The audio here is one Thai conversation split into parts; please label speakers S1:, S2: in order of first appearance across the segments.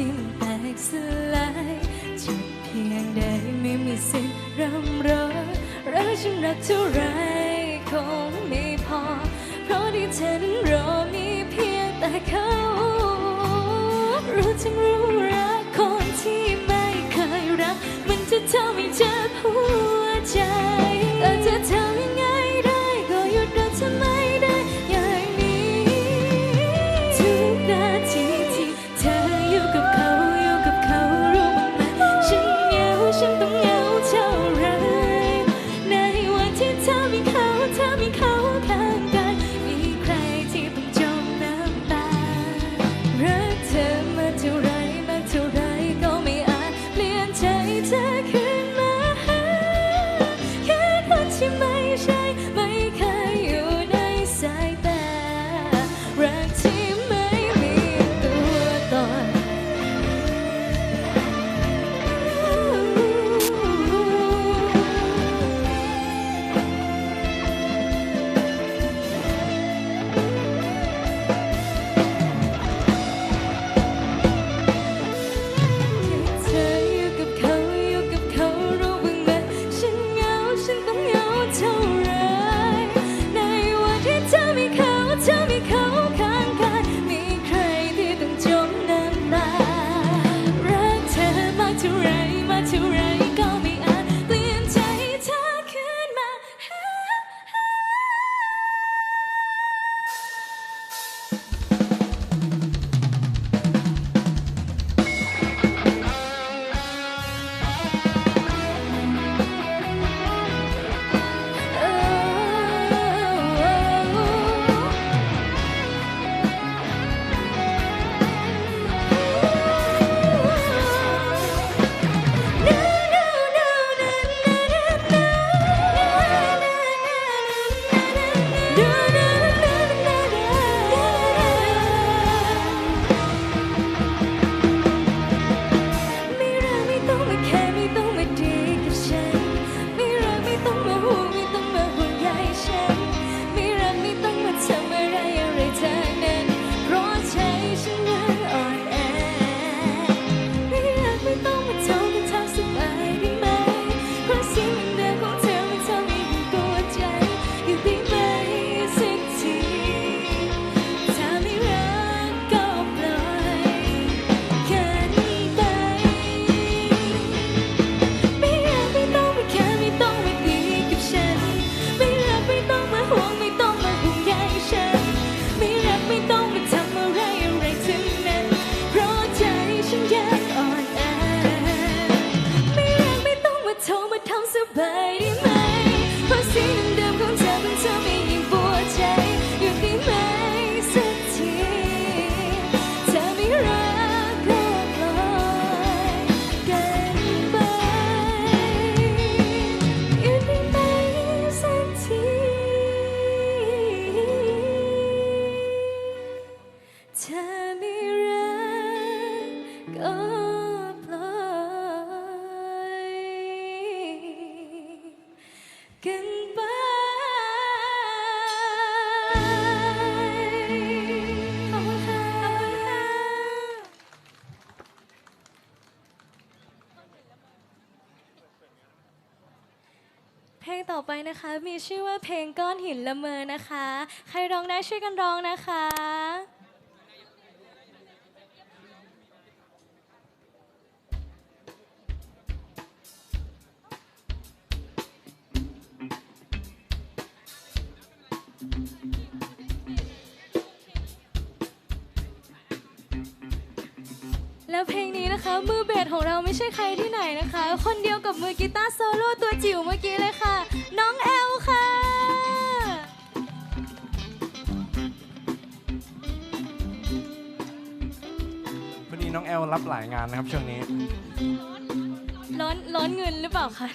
S1: ทิ่มแตกสลายจ็บเพียงใดไม่มีสิ้นร่ำร้อรักฉันรักเท่าไรคงไม่พอ เพราะที่ฉันรอมีเพียงแต่เขา รู้ทั้งรู้รักคนที่ไม่เคยรัก มันจะทำให้เจ็บหัวใจเออจะทำยังไง เธอมีค่า ลงต่อไปนะคะ มีชื่อว่าเพลงก้อนหินละเมอนะคะ ใครร้องได้ช่วยกันร้องนะคะ มือเบสของเราไม่ใช่ใครที่ไหนนะคะ คนเดียวกับมือกีตาร์โซโล่ตัวจิ๋วเมื่อกี้เลยค่ะ น้องแอลค่ะ
S2: วัน
S1: นี้น้องแอล
S3: รับหลา
S1: ยงา
S3: นนะครับช่วงนี้
S1: ร้
S3: อน
S1: ร้อนเงินหรือ
S3: เปล่าคะ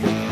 S3: ไป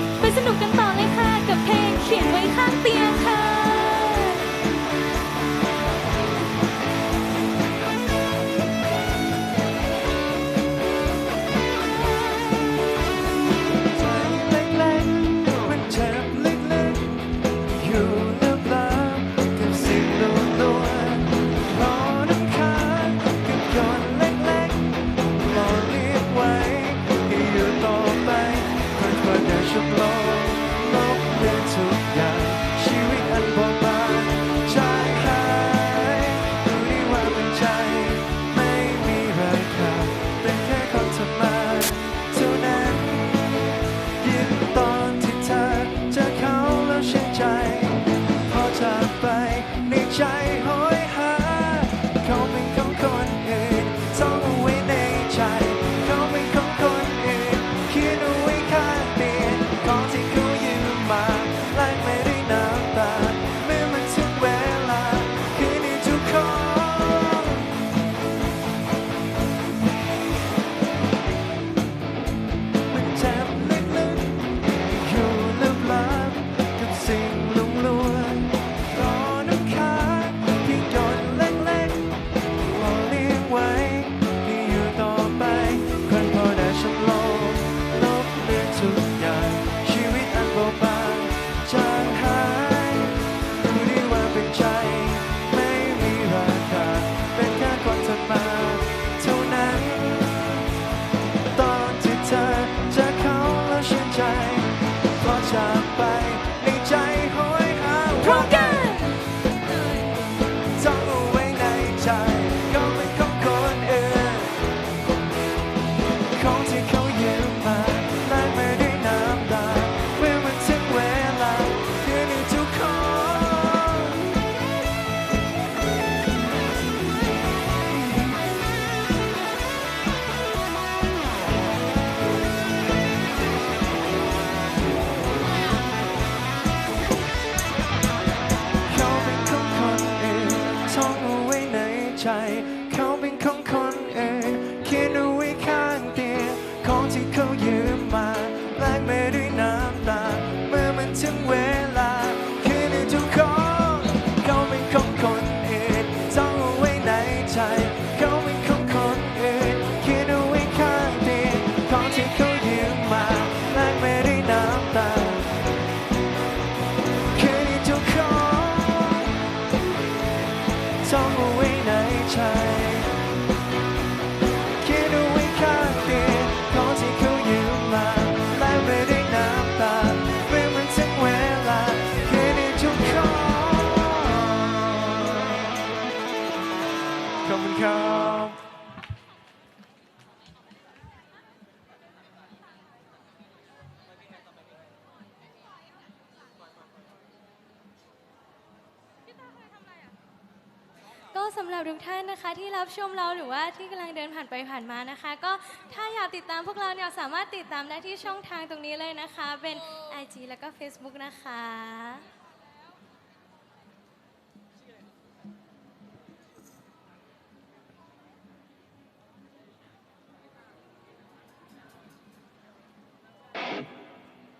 S3: ับทุกท่านนะคะ
S4: ที่รับชมเราห
S3: รือ
S4: ว่าที่กำลังเดิน
S1: ผ่านไปผ่านมานะคะ ก็ถ้าอยากติดตามพวกเราเนี่ยสามารถติดตามได้ที่ช่องทางตรงนี้เลยนะคะ เป็น IG แล้วก็ Facebook นะคะ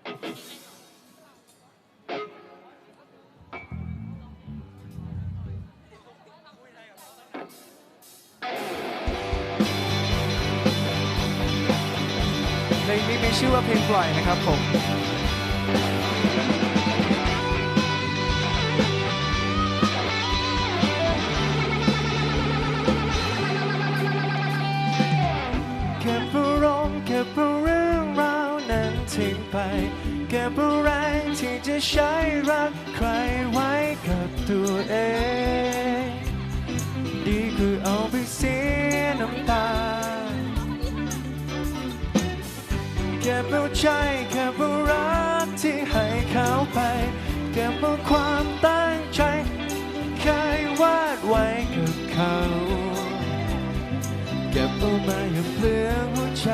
S3: เพ งนี้มีชื่อว่าเพลงปล่อยนะครับผมเก็บอารมณ์เก็บเอาเรื่องราวนั้นทิ้งไป เก็บเอาแรที่จะใช้รักใครไว้กับตัวเอง เก็บเอาใจเก็บเอารักที่ให้เขาไป เก็บเอาความตั้งใจเคยวาดไว้กับเขา เก็บเอามาอย่าเปลืองหัวใจ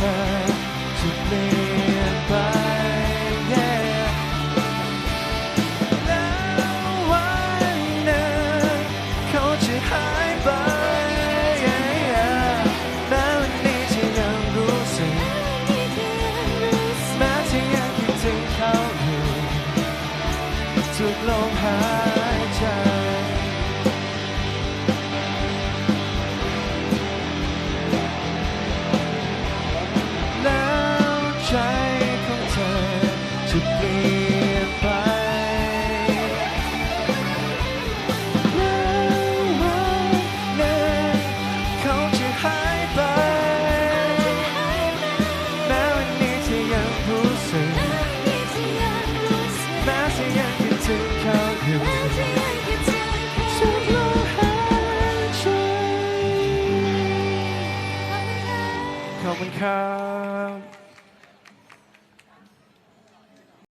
S3: ของ America.